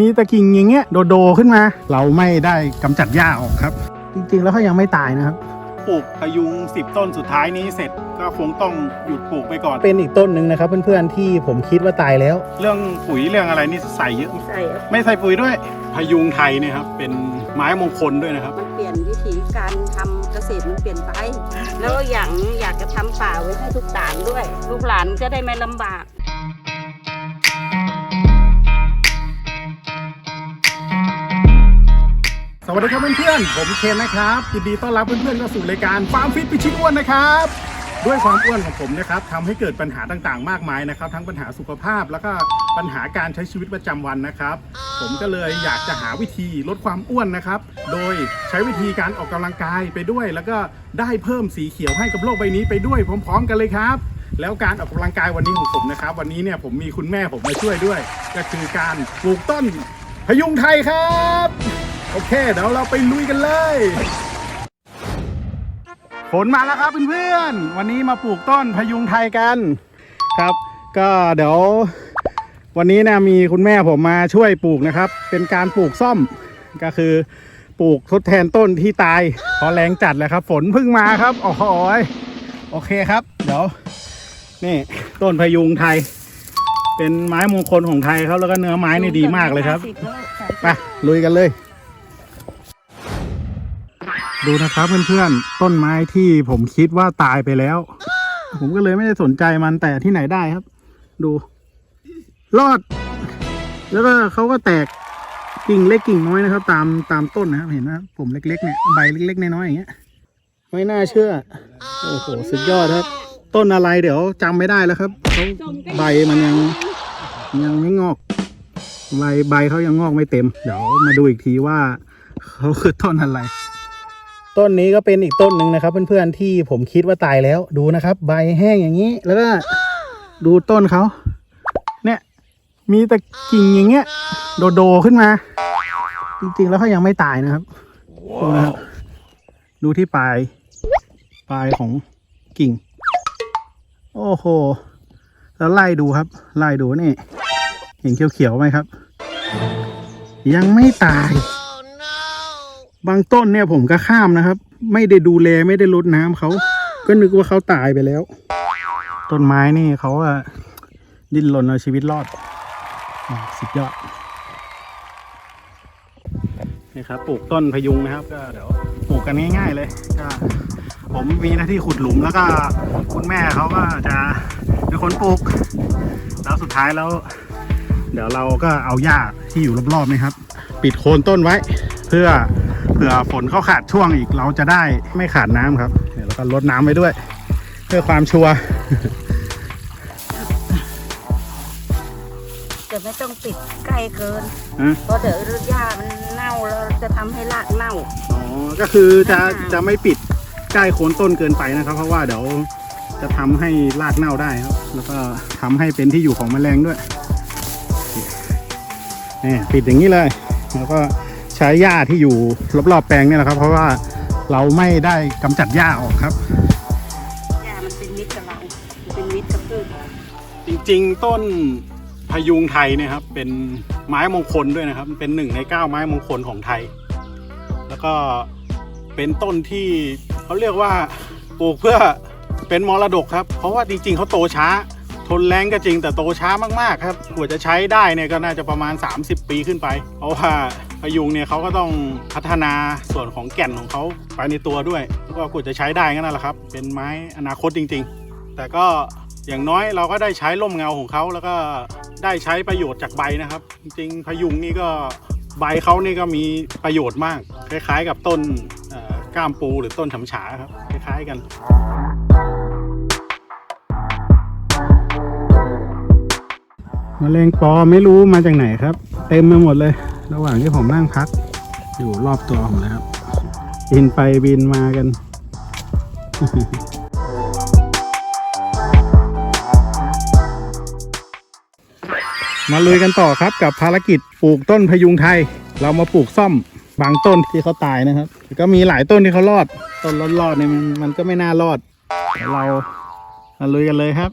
มีตะกิ่งอย่างเงี้ยโดโดขึ้นมา เราไม่ได้กำจัดหญ้าออกครับ จริงๆแล้วเขายังไม่ตายนะครับ ปลูกพยุง 10 ต้นสุดท้ายนี้เสร็จก็คงต้องหยุดปลูกไปก่อน เป็นอีกต้นหนึ่งนะครับ เพื่อนๆที่ผมคิดว่าตายแล้ว เรื่องปุ๋ยเรื่องอะไรนี่ใส่เยอะใช่ครับไม่ใส่ปุ๋ยด้วย พยุงไทยเนี่ยครับเป็นไม้มงคลด้วยนะครับ มันเปลี่ยนวิธีการทำเกษตรมันเปลี่ยนไป แล้วอย่างอยากจะทำป่าไว้ให้ทุกต่างด้วยลูกหลานจะได้ไม่ลำบาก วัสดีครับเพื่อนๆ ผมเคนนะครับยินดีต้อนรับเพื่อนๆเข้าสู่รายการฟาร์มฟิตพิชิตอ้วนนะครับ ด้วยความอ้วนของผมนะครับทำให้เกิดปัญหาต่างๆ มากมายนะครับ ทั้งปัญหาสุขภาพแล้วก็ปัญหาการใช้ชีวิตประจำวันนะครับ ผมก็เลยอยากจะหาวิธีลดความอ้วนนะครับ โดยใช้วิธีการออกกำลังกายไปด้วย แล้วก็ได้เพิ่มสีเขียวให้กับโลกใบนี้ไปด้วยพร้อม ๆ กันเลยครับแล้วการออกกำลังกายวันนี้ของผมนะครับ วันนี้เนี่ยผมมีคุณแม่ผมมาช่วยด้วย ก็คือการปลูกต้นพยุงไทยครับ โอเค เดี๋ยวเราไปลุยกันเลยฝนมาแล้วครับเพื่อนๆ วันนี้มาปลูกต้นพยุงไทยกันครับ ก็เดี๋ยว วันนี้นะมีคุณแม่ผมมาช่วยปลูกนะครับ เป็นการปลูกซ่อมก็คือปลูกทดแทนต้นที่ตายพอแรงจัดเลยครับ ฝนเพิ่งมาครับโอ้โหยโอเคครับ เดี๋ยวนี่ต้นพยุงไทย เป็นไม้มงคลของไทยครับแล้วก็เนื้อไม้นี่ดีมากเลยครับไปลุยกันเลย ดูนะครับเพื่อนๆ ต้นไม้ที่ผมคิดว่าตายไปแล้ว ผมก็เลยไม่ได้สนใจมันแต่ที่ไหนได้ครับ ดู รอด แล้วก็เขาก็แตกกิ่งเล็กกิ่งน้อยนะครับ ตามตามต้นนะครับเห็นไหมครับผมเล็กๆเนี่ยใบเล็กๆน้อยๆอย่างเงี้ยไม่น่าเชื่อ โอ้โหสุดยอดครับ ต้นอะไรเดี๋ยวจำไม่ได้แล้วครับเขาใบมันยังยังไม่งอกใบใบเขายังงอกไม่เต็ม เดี๋ยวมาดูอีกทีว่าเขาคือต้นอะไร ต้นนี้ก็เป็นอีกต้นหนึ่งนะครับ เพื่อนๆที่ผมคิดว่าตายแล้วดูนะครับ ใบแห้งอย่างนี้ แล้วก็ดูต้นเขาเนี่ย มีแต่กิ่งอย่างเงี้ย โดโดขึ้นมา จริงๆแล้วเขายังไม่ตายนะครับดูนะครับดูที่ปลายปลายของกิ่ง โอ้โห แล้วไล่ดูครับ ไล่ดูนี่ เห็นเขียวๆไหมครับ ยังไม่ตาย บางต้นเนี่ยผมก็ข้ามนะครับ ไม่ได้ดูแลไม่ได้รดน้ำเขาก็นึกว่าเขาตายไปแล้ว ต้นไม้นี่เขาอะดิ้นรนเอาชีวิตรอดสุดยอดนี่ครับปลูกต้นพยุงนะครับ ก็เดี๋ยวปลูกกันง่าย ๆ เลยก็ผมมีหน้าที่ขุดหลุมแล้วก็คุณแม่เขาก็จะเป็นคนปลูก แล้วสุดท้ายแล้ว เดี๋ยวเราก็เอาหญ้าที่อยู่รอบๆนะครับ ปิดโคนต้นไว้เพื่อ เผื่อฝนเข้าขาดช่วงอีกเราจะได้ไม่ขาดน้ำครับเดี๋ยวเราก็ลดน้ำไว้ด้วย เพื่อความชัวร์แต่ไม่ต้องติดใกล้เกินฮะเพราะเดี๋ยวหญ้ามันเน่าแล้วจะทำให้รากเน่าอ๋อก็คือจะจะไม่ปิดใกล้โคนต้นเกินไปนะครับ เพราะว่าเดี๋ยวจะทำให้รากเน่าได้ครับ แล้วก็ทำให้เป็นที่อยู่ของแมลงด้วยนี่ปิดอย่างนี้เลยแล้วก็ ใช้หญ้าที่อยู่รอบๆแปลงเนี่ยแหละครับ เพราะว่าเราไม่ได้กำจัดหญ้าออกครับหญ้ามันเป็นมิตรกับเรามันเป็นมิตรกับพืชจริงๆต้นพยุงไทยเนี่ยครับเป็นไม้มงคลด้วยนะครับ เป็นหนึ่งในเก้าไม้มงคลของไทย แล้วก็เป็นต้นที่เขาเรียกว่าปลูกเพื่อเป็นมรดกครับ เพราะว่าจริงๆเขาโตช้า ทนแรงก็จริงแต่โตช้ามากๆครับกว่าจะใช้ได้เนี่ยก็น่าจะประมาณ 30 ปีขึ้นไป เพราะว่าพยุงเนี่ยเขาก็ต้องพัฒนาส่วนของแก่นของเขาไปในตัวด้วยก็กว่าจะใช้ได้ก็นั่นแหละครับ เป็นไม้อนาคตจริง ๆ แต่ก็อย่างน้อยเราก็ได้ใช้ร่มเงาของเขาแล้วก็ได้ใช้ประโยชน์จากใบนะครับ จริงพยุงนี่ก็ใบเขานี่ก็มีประโยชน์มาก คล้ายๆ กับต้นก้ามปูหรือต้นฉำฉาครับคล้ายๆกัน มะเร็งปอไม่รู้มาจากไหนครับ เต็มไปหมดเลย ระหว่างที่ผมนั่งพัก อยู่รอบตัวผมเลยครับ บินไปบินมากันมาลุยกันต่อครับกับภารกิจปลูกต้นพยุงไทย เรามาปลูกซ่อมบางต้นที่เขาตายนะครับก็มีหลายต้นที่เขารอด ต้นรอดๆเนี่ยมันมันก็ไม่น่ารอดเดี๋ยวเรามาลุยกันเลยครับ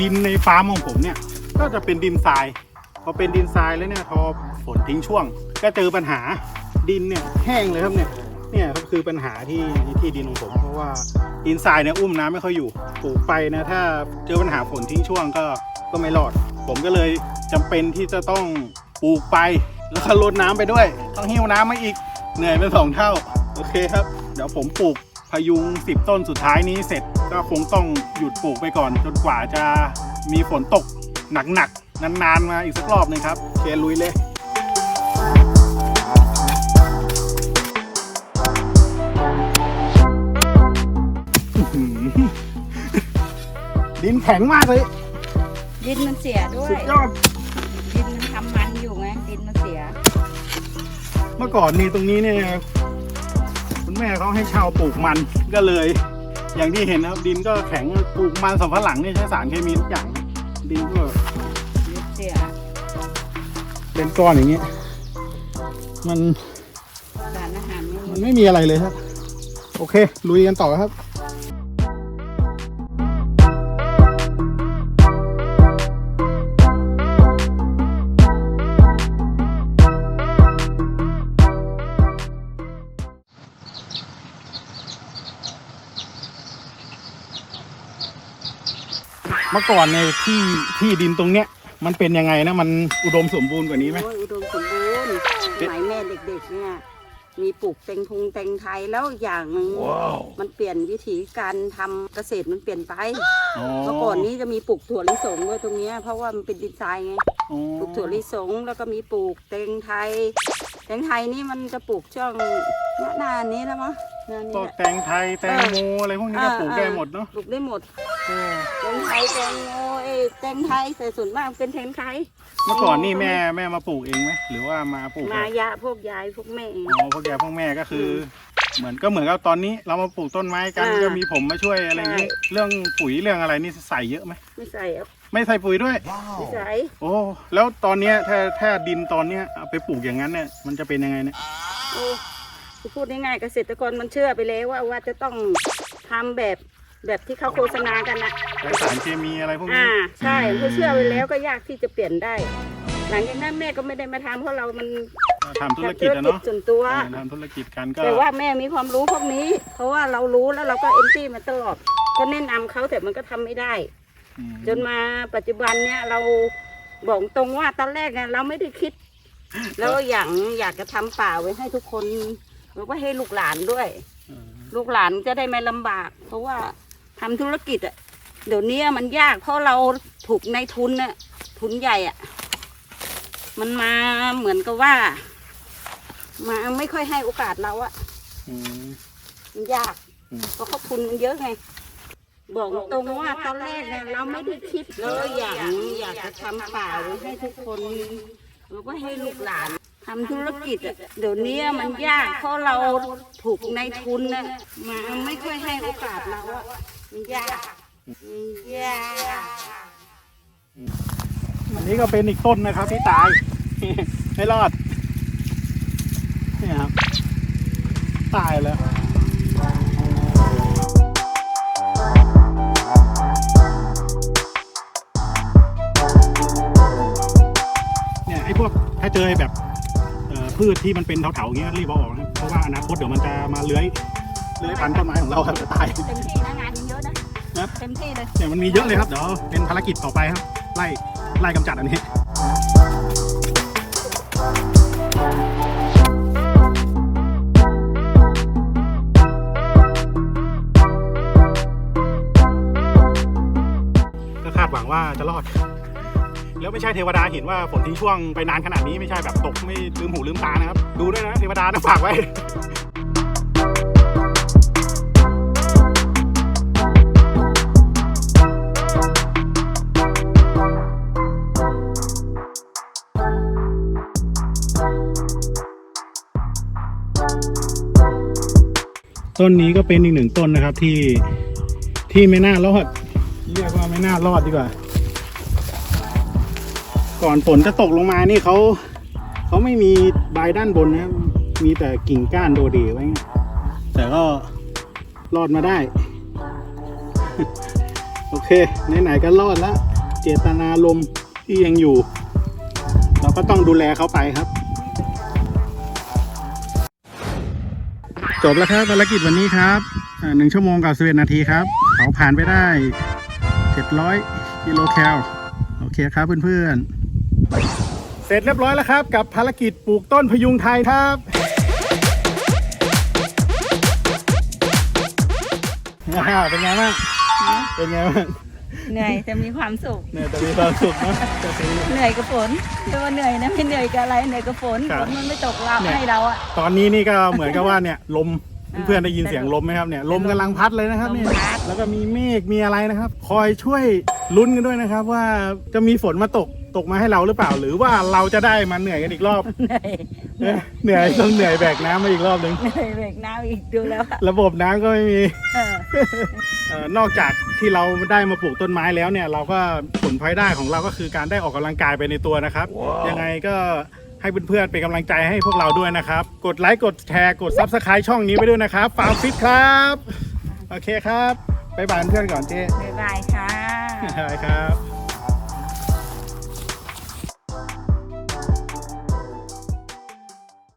ดินในฟาร์มของผมเนี่ย ก็จะเป็นดินทราย พอเป็นดินทรายแล้วเนี่ยพอฝนทิ้งช่วง ก็เจอปัญหาดินเนี่ยแห้งเลยครับเนี่ยเนี่ยก็คือปัญหาที่ที่ดินของผมเพราะว่าดินทรายเนี่ยอุ้มน้ำไม่ค่อยอยู่ปลูกไปนะถ้าเจอปัญหาฝนทิ้งช่วงก็ก็ไม่รอด ผมก็เลยจำเป็นที่จะต้องปลูกไปแล้วก็ลดน้ำไปด้วย ต้องหิ้วน้ำมาอีกเหนื่อยเป็นสองเท่า โอเคครับ เดี๋ยวผมปลูก พยุง 10 ต้นสุดท้ายนี้เสร็จก็คงต้องหยุดปลูกไปก่อน จนกว่าจะมีฝนตกหนักๆ นานๆ มาอีกสักรอบหนึงครับโอเคลุยเลยอื้อหือดินแข็งมากเลย ดินมันเสียด้วสุยดยอด ดินมันทำมันอยู่ไง ดินมันเสีย เมื่อก่อนนี่ตรงนี้เนี่ยคุณ แม่เขาให้เช่าปลูกมันก็เลย อย่างที่เห็นนะครับดินก็แข็งปลูกมันสำปะหลังนี่ใช้สารเคมีทุกอย่างดินก็ดินเสียเป็นก้อนอย่างเงี้ยมันสารอาหารไม่มัมีนไม่มีอะไรเลยครับ โอเค ลุยกันต่อครับ มื่อก่อนในที่ที่ดินตรงเนี้ย มันเป็นยังไงนะ มันอุดมสมบูรณ์กว่านี้ไหมโอ้ยอุดมสมบูรณ์สมัยแม่เด็กๆเนี่ย มีปลูกเต็งทงเต็งไทยแล้วอย่างหนึ่งมันเปลี่ยนวิธีการทำเกษตรมันเปลี่ยนไป อ๋อเมื่อก่อนนี้จะมีปลูกถั่วลิสงด้วยตรงเนี้ยเพราะว่ามันเป็นดินทรายไง อ๋อปลูกถั่วลิสงแล้วก็มีปลูกเต็งไทย เต็งไทยนี่มันจะปลูกช่วงหน้านี้แล้วมั้งหน้านี้ก็แหละ แตงไทยแตงโมอะไรพวกนี้ก็ปลูกได้หมดเนาะปลูกได้หมดแตงไทยแตงโมเอ้ยแตงไทยแต่ส่วนมากเป็นแตงไทยเมื่อก่อนนี่แม่แม่มาปลูกเองไหมหรือว่ามาปลูกมายะพวกยายพวกแม่ อ๋อพวกแกพวกแม่ก็คือเหมือนก็เหมือนกับตอนนี้เรามาปลูกต้นไม้กันอ่าก็มีผมมาช่วยอะไรอย่างนี้ ใช่ เรื่องปุ๋ยเรื่องอะไรนี่ใส่เยอะไหมไม่ใส่เอา ไม่ใส่ปุ๋ยด้วยไม่ใส่โอ้แล้วตอนเนี้ยถ้าถ้าดินตอนเนี้ยเอาไปปลูกอย่างนั้นเนี่ยมันจะเป็นยังไงเนี่ยโอ้พูดง่ายๆเกษตรกรมันเชื่อไปแล้วว่าว่าจะต้องทำแบบแบบที่เขาโฆษณากันนะใส่สารเคมีอะไรพวกนี้อ่าใช่เขาเชื่อไปแล้วก็ยากที่จะเปลี่ยนได้ หลังจากนั้นแม่ก็ไม่ได้มาทำเพราะเรามันทำธุรกิจอะเนาะส่วนตัวเออทำธุรกิจกันก็แต่ว่าแม่มีความรู้พวกนี้ เพราะว่าเรารู้แล้วเราก็เอ็นตี้มาตลอดก็แนะนำเขาแต่มันก็ทำไม่ได้อืม จนมาปัจจุบันเนี่ยเราบอกตรงว่าตอนแรกเนี่ยเราไม่ได้คิด แล้วอย่างอยากจะทำป่าไว้ให้ทุกคนหรือว่าให้ลูกหลานด้วยเออลูกหลานจะได้ไม่ลำบาก เพราะว่าทำธุรกิจอะเดี๋ยวนี้มันยากเพราะเราถูกในทุนน่ะทุนใหญ่อะมันมาเหมือนกับว่า มาไม่ค่อยให้โอกาสเราอะอืมมันยากอืมเพราะเขาทุนมันเยอะไง บอกตรงว่าตอนแรกเนี่ยเราไม่ได้คิดเลยอยางอยากจะทำป่าไว้ให้ทุกคนหรือว่าให้ลูกหลานทำธุรกิจอะเดี๋ยวนี้มันยากเพราะเราถูกในทุนน่ะมาไม่ค่อยให้โอกาสเราอะมันยากมันยากอันนี้ก็เป็นอีกต้นนะครับที่ตาย ไม่รอดเนี่ยครับตายแล้ว เจอแบบเอ่อพืชที่มันเป็นเถาๆอย่างเงี้ยรีบเอาออกนะเพราะว่าอนาคตเดี๋ยวมันจะมาเลื้อยเลื้อยพันธุ์ต้นไม้ของเราครับจะตายเต็มที่นะงานเยอะนะครับเต็มที่เลยเนี่ยมันมีเยอะเลยครับเดี๋ยวเป็นภารกิจต่อไปครับ ไล่ไล่กำจัดอันนี้ก็คาดหวังว่าจะรอด แล้วไม่ใช่เทวดาเห็นว่าฝนทิ้งช่วงไปนานขนาดนี้ไม่ใช่แบบตกไม่ลืมหูลืมตานะครับ ดูด้วยนะเทวดานะฝากไว้ต้นนี้ก็เป็นอีกหนึ่งต้นนะครับที่ที่ไม่น่ารอดเรียกว่าไม่น่ารอดดีกว่า ก่อนฝนจะตกลงมานี่เขาเขาไม่มีใบด้านบนนะมีแต่กิ่งก้านโดเดไว้ไงแต่ก็รอดมาได้ โอเค ไหนๆก็รอดแล้วเจตนารมณ์ที่ยังอยู่ เราก็ต้องดูแลเขาไปครับ จบแล้วครับภารกิจวันนี้ครับหนึ่งชั่วโมงกับสิบเอ็ดนาทีครับเขาผ่านไปได้เจ็ดร้อยกิโลแคลโอเคครับเพื่อนๆ เสร็จเรียบร้อยแล้วครับ กับภารกิจปลูกต้นพยุงไทยครับอ่าเป็นไงบ้างเป็นไงบ้างเหนื่อยแต่มีความสุขเนี่ยจะมีความสุขนะจะมีเหนื่อยกับฝนเรียกว่าเหนื่อยนะไม่เหนื่อยกับอะไรเหนื่อยกับฝนครัฝบ นมันไม่ตกเราเนี่ยให้เราอะตอนนี้นี่ก็เหมือนกับว่าเนี่ยลมอ่าเพื่อนๆได้ยินเสียงลมไหมครับเนี่ยลมกำลังพัดเลยนะครับเนี่ยลมพัดแล้วก็มีเมฆมีอะไรนะครับ คอยช่วยลุ้นกันด้วยนะครับ ว่าจะมีฝนมาตก ตกมาให้เราหรือเปล่า หรือว่าเราจะได้มาเหนื่อยกันอีกรอบ เหนื่อยเอ้ยเหนื่อยต้องเหนื่อยแบกน้ำมาอีกรอบหนึ่งเหนื่อยเบรกน้ำอีกดูแล้วอะระบบน้ำก็ไม่มีเออเอ่อนอกจากที่เราได้มาปลูกต้นไม้แล้วเนี่ย เราก็ผลพลอยได้ของเราก็คือการได้ออกกำลังกายไปในตัวนะครับ ยังไงก็ให้เพื่อนๆเป็นกำลังใจให้พวกเราด้วยนะครับ กดไลค์กดแชร์กดซับสไคร b e ช่องนี้ไว้ด้วยนะครับฟาร์มฟิตครับโอเคครับไปบายเพื่อนก่อนเจ๊บ๊ายบายค่ะ บ๊ายบายครับ